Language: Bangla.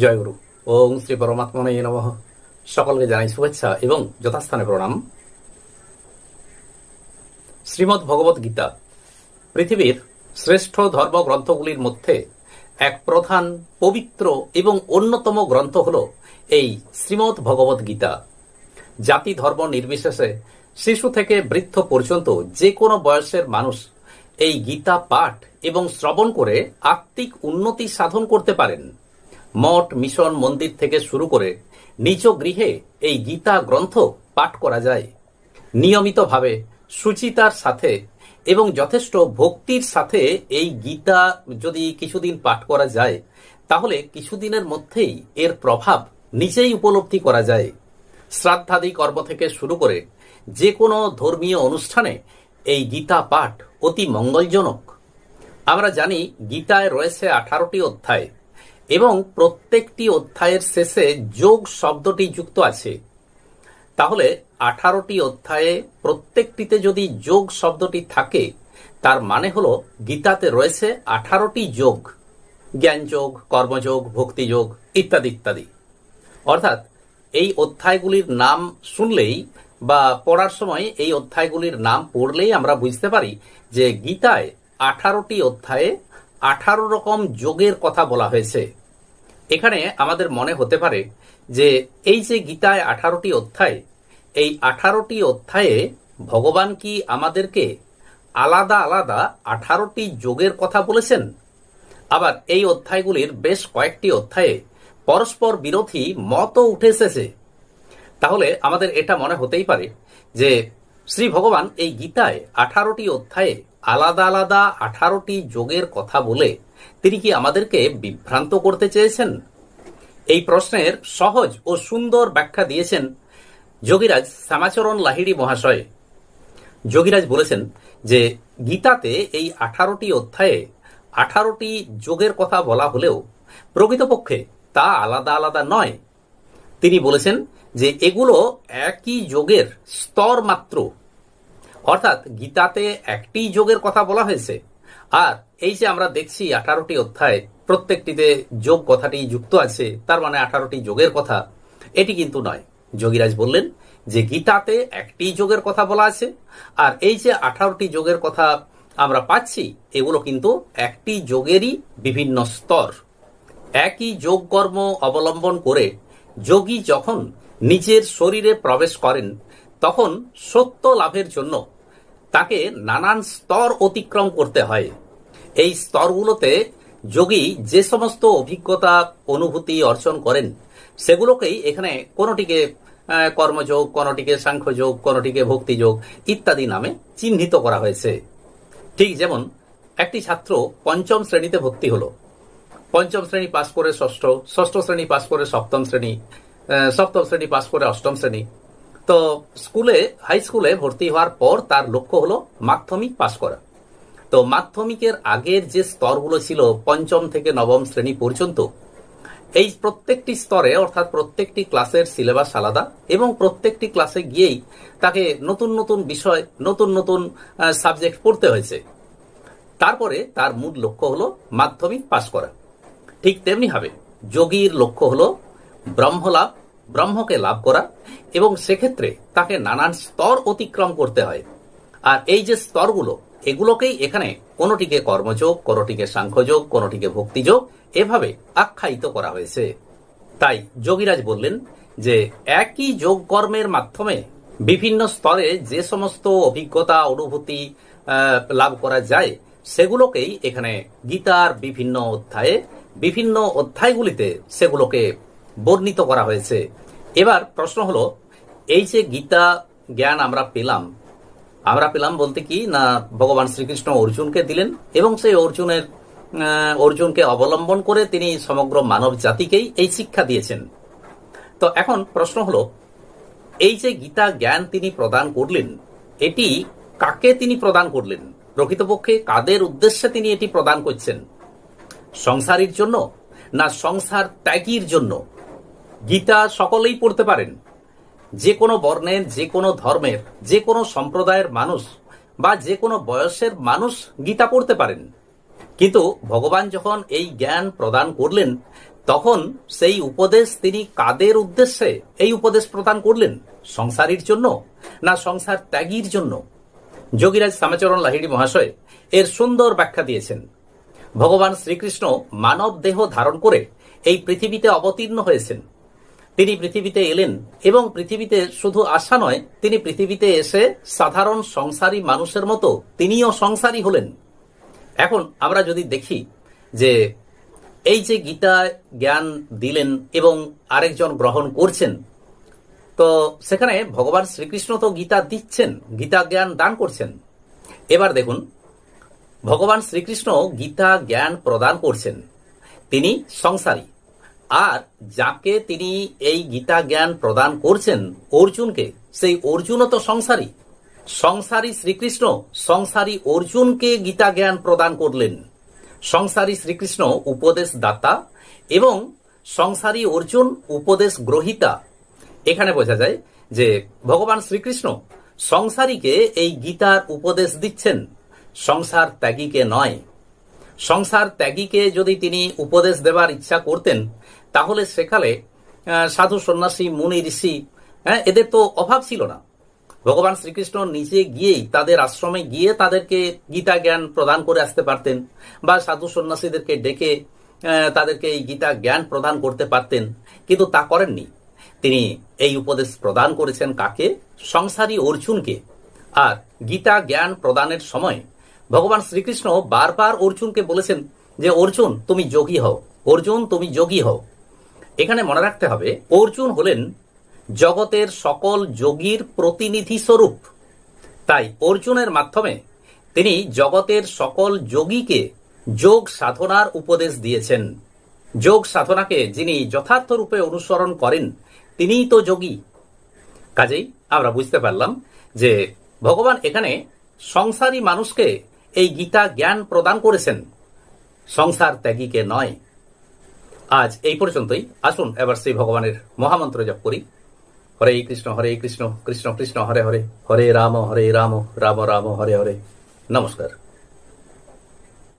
জয় গুরু। ওং শ্রী পরমাত্মনে নম। সকলকে জানাই শুভেচ্ছা এবং যথাস্থানে প্রণাম। শ্রীমদ্ ভগবত গীতা, পৃথিবীর শ্রেষ্ঠ ধর্মগ্রন্থগুলির মধ্যে এক প্রধান, পবিত্র এবং অন্যতম গ্রন্থ হল এই শ্রীমদ্ ভগবত গীতা। জাতি ধর্ম নির্বিশেষে শিশু থেকে বৃদ্ধ পর্যন্ত যে কোনো বয়সের মানুষ এই গীতা পাঠ এবং শ্রবণ করে আত্মিক উন্নতি সাধন করতে পারেন। মঠ, মিশন, মন্দির থেকে শুরু করে নিজ গৃহে এই গীতা গ্রন্থ পাঠ করা যায়। নিয়মিতভাবে সুচিতার সাথে এবং যথেষ্ট ভক্তির সাথে এই গীতা যদি কিছুদিন পাঠ করা যায়, তাহলে কিছুদিনের মধ্যেই এর প্রভাব নিজেই উপলব্ধি করা যায়। শ্রাদ্ধাদি কর্ম থেকে শুরু করে যে কোনো ধর্মীয় অনুষ্ঠানে এই গীতা পাঠ অতি মঙ্গলজনক। আমরা জানি গীতায় রয়েছে আঠারোটি অধ্যায়। এবং প্রত্যেকটি অধ্যায়ের শেষে যোগ শব্দটি যুক্ত আছে। তাহলে আঠারোটি অধ্যায়ে প্রত্যেকটিতে যদি যোগ শব্দটি থাকে, তার মানে হলো গীতাতে রয়েছে আঠারোটি যোগ। জ্ঞানযোগ কর্মযোগ ভক্তিযোগ ইত্যাদি ইত্যাদি। অর্থাৎ এই অধ্যায়গুলির নাম শুনলেই বা পড়ার সময় এই অধ্যায়গুলির নাম পড়লেই আমরা বুঝতে পারি যে গীতায় আঠারোটি অধ্যায়ে আঠারো রকম যোগের কথা বলা হয়েছে। এখানে আমাদের মনে হতে পারে যে এই যে গীতায় আঠারোটি অধ্যায়, এই আঠারোটি অধ্যায়ে ভগবান কি আমাদেরকে আলাদা আলাদা আঠারোটি যোগের কথা বলেছেন? আবার এই অধ্যায়গুলির বেশ কয়েকটি অধ্যায়ে পরস্পর বিরোধী মতও উঠে এসেছে। তাহলে আমাদের এটা মনে হতেই পারে যে শ্রী ভগবান এই গীতায় আঠারোটি অধ্যায়ে আলাদা আলাদা আঠারোটি যোগের কথা বলে তিনি কি আমাদেরকে বিভ্রান্ত করতে চেয়েছেন? এই প্রশ্নের সহজ ও সুন্দর ব্যাখ্যা দিয়েছেন যোগীরাজ শ্যামাচরণ লাহিড়ি মহাশয়। যোগীরাজ বলেছেন যে, গীতাতে এই আঠারোটি অধ্যায়ে আঠারোটি যোগের কথা বলা হলেও প্রকৃতপক্ষে তা আলাদা আলাদা নয়। তিনি বলেছেন যে, এগুলো একই যোগের স্তর মাত্র। অর্থাৎ গীতাতে একটি যোগের কথা বলা হয়েছে। আর এই যে আমরা দেখছি আঠারোটি অধ্যায় প্রত্যেকটিতে যোগ কথাটি যুক্ত আছে, তার মানে আঠারোটি যোগের কথা। এটি কিন্তু নয়। যোগীরাজ বললেন যে গীতাতে একটি যোগের কথা বলা আছে, আর এই যে আঠারোটি যোগের কথা আমরা পাচ্ছি, এগুলো কিন্তু একটি যোগেরই বিভিন্ন স্তর। একই যোগ কর্ম অবলম্বন করে যোগী যখন নিজের শরীরে প্রবেশ করেন, তখন সত্য লাভের জন্য তাকে নানান স্তর অতিক্রম করতে হয়। এই স্তরগুলোতে যোগী যে সমস্ত অভিজ্ঞতা, অনুভূতি অর্জন করেন, সেগুলোকেই এখানে কোনোটিকে কর্মযোগ, কোনোটিকে সাংখ্যযোগ, কোনোটিকে ভক্তিযোগ ইত্যাদি নামে চিহ্নিত করা হয়েছে। ঠিক যেমন একটি ছাত্র পঞ্চম শ্রেণীতে ভর্তি হলো। পঞ্চম শ্রেণি পাশ করে ষষ্ঠ ষষ্ঠ শ্রেণি পাশ করে সপ্তম শ্রেণি সপ্তম শ্রেণি পাশ করে অষ্টম শ্রেণি। তো স্কুলে হাই স্কুলে ভর্তি হওয়ার পর তার লক্ষ্য হলো মাধ্যমিক পাস করা। তো মাধ্যমিকের আগের যে স্তরগুলো ছিল, পঞ্চম থেকে নবম শ্রেণি পর্যন্ত, এই প্রত্যেকটি স্তরে, অর্থাৎ প্রত্যেকটি ক্লাসের সিলেবাস আলাদা এবং প্রত্যেকটি ক্লাসে গিয়েই তাকে নতুন নতুন বিষয়, নতুন নতুন সাবজেক্ট পড়তে হয়েছে। তারপরে তার মূল লক্ষ্য হলো মাধ্যমিক পাশ করা। ঠিক তেমনি হবে যোগীর লক্ষ্য হলো ব্রহ্মলাভ ব্রহ্মকে লাভ করা এবং সেক্ষেত্রে তাকে নানান স্তর অতিক্রম করতে হয়। আর এই যে স্তরগুলো, এগুলোকেই এখানে কোনোটিকে কর্মযোগ, কোনোটিকে সাংখ্যযোগ, কোনোটিকে ভক্তিযোগ এভাবে আখ্যায়িত করা হয়েছে। তাই যোগীরাজ বললেন যে একই যোগ কর্মের মাধ্যমে বিভিন্ন স্তরে যে সমস্ত অভিজ্ঞতা, অনুভূতি লাভ করা যায়, সেগুলোকেই এখানে গীতার বিভিন্ন অধ্যায়ে, বিভিন্ন অধ্যায়গুলিতে সেগুলোকে বর্ণিত করা হয়েছে। এবার প্রশ্ন হলো, এই যে গীতা জ্ঞান আমরা পেলাম আমরা পেলাম বলতে কি, না ভগবান শ্রীকৃষ্ণ অর্জুনকে দিলেন এবং সেই অর্জুনের অর্জুনকে অবলম্বন করে তিনি সমগ্র মানব জাতিকেই এই শিক্ষা দিয়েছেন। তো এখন প্রশ্ন হলো, এই যে গীতা জ্ঞান তিনি প্রদান করলেন, এটি কাকে তিনি প্রদান করলেন? প্রকৃতপক্ষে কাদের উদ্দেশ্যে তিনি এটি প্রদান করছেন? সংসারীর জন্য না সংসার ত্যাগীর জন্য? গীতা সকলেই পড়তে পারেন। যে কোনো বর্ণের, যে কোনো ধর্মের, যে কোনো সম্প্রদায়ের মানুষ বা যে কোনো বয়সের মানুষ গীতা পড়তে পারেন। কিন্তু ভগবান যখন এই জ্ঞান প্রদান করলেন, তখন সেই উপদেশ তিনি কাদের উদ্দেশ্যে এই উপদেশ প্রদান করলেন? সংসারীর জন্য না সংসার ত্যাগীর জন্য? যোগীরাজ শ্যামাচরণ লাহিড়ী মহাশয় এর সুন্দর ব্যাখ্যা দিয়েছেন। ভগবান শ্রীকৃষ্ণ মানব দেহ ধারণ করে এই পৃথিবীতে অবতীর্ণ হয়েছেন। তিনি পৃথিবীতে এলেন এবং পৃথিবীতে শুধু আসা নয়, তিনি পৃথিবীতে এসে সাধারণ সংসারী মানুষের মতো তিনিও সংসারী হলেন। এখন আমরা যদি দেখি যে এই যে গীতা জ্ঞান দিলেন এবং আরেকজন গ্রহণ করছেন, তো সেখানে ভগবান শ্রীকৃষ্ণ তো গীতা দিচ্ছেন, গীতা জ্ঞান দান করছেন। এবার দেখুন, ভগবান শ্রীকৃষ্ণ গীতা জ্ঞান প্রদান করছেন। তিনি সংসারী। আর যাকে তিনি এই গীতা জ্ঞান প্রদান করছেন, অর্জুনকে, সেই অর্জুনও তো সংসারী। সংসারী শ্রীকৃষ্ণ, সংসারী অর্জুনকে গীতা জ্ঞান প্রদান করলেন। সংসারী শ্রীকৃষ্ণ উপদেশ দাতা এবং সংসারী অর্জুন উপদেশ গ্রহিতা এখানে বোঝা যায় যে ভগবান শ্রীকৃষ্ণ সংসারীকে এই গীতার উপদেশ দিচ্ছেন। সংসার ত্যাগীকে নয় সংসার ত্যাগীকে যদি তিনি উপদেশ দেবার ইচ্ছা করতেন, তাহলে সেকালে সাধু সন্ন্যাসী, মুনি, ঋষি হ্যাঁ এদের তো অভাব ছিল না। ভগবান শ্রীকৃষ্ণ নিজে গিয়েই তাদের আশ্রমে গিয়ে তাদেরকে গীতা জ্ঞান প্রদান করে আসতে পারতেন বা সাধু সন্ন্যাসীদেরকে ডেকে তাদেরকে এই গীতা জ্ঞান প্রদান করতে পারতেন, কিন্তু তা করেননি। তিনি এই উপদেশ প্রদান করেছেন কাকে? সংসারী অর্জুনকে। আর গীতা জ্ঞান প্রদানের সময় ভগবান শ্রীকৃষ্ণ বারবার অর্জুনকে বলেছেন যে, অর্জুন, তুমি যোগী হও। অর্জুন, তুমি যোগী হও। এখানে মনে রাখতে হবে, অর্জুন হলেন জগতের সকল যোগীর প্রতিনিধি স্বরূপ। তাই অর্জুনের মাধ্যমে তিনি জগতের সকল যোগীকে যোগ সাধনার উপদেশ দিয়েছেন। যোগ সাধনাকে যিনি যথার্থ রূপে অনুসরণ করেন, তিনিই তো যোগী। কাজেই আমরা বুঝতে পারলাম যে, ভগবান এখানে সংসারী মানুষকে এই গীতা জ্ঞান প্রদান করেছেন। সংসার ত্যাগীকে নয়। আজ এই পর্যন্তই। আসুন, এবার শ্রী ভগবানের মহামন্ত্র জপ করি। হরে কৃষ্ণ হরে কৃষ্ণ কৃষ্ণ কৃষ্ণ, হরে হরে হরে রাম হরে রাম রাম রাম, হরে হরে। নমস্কার।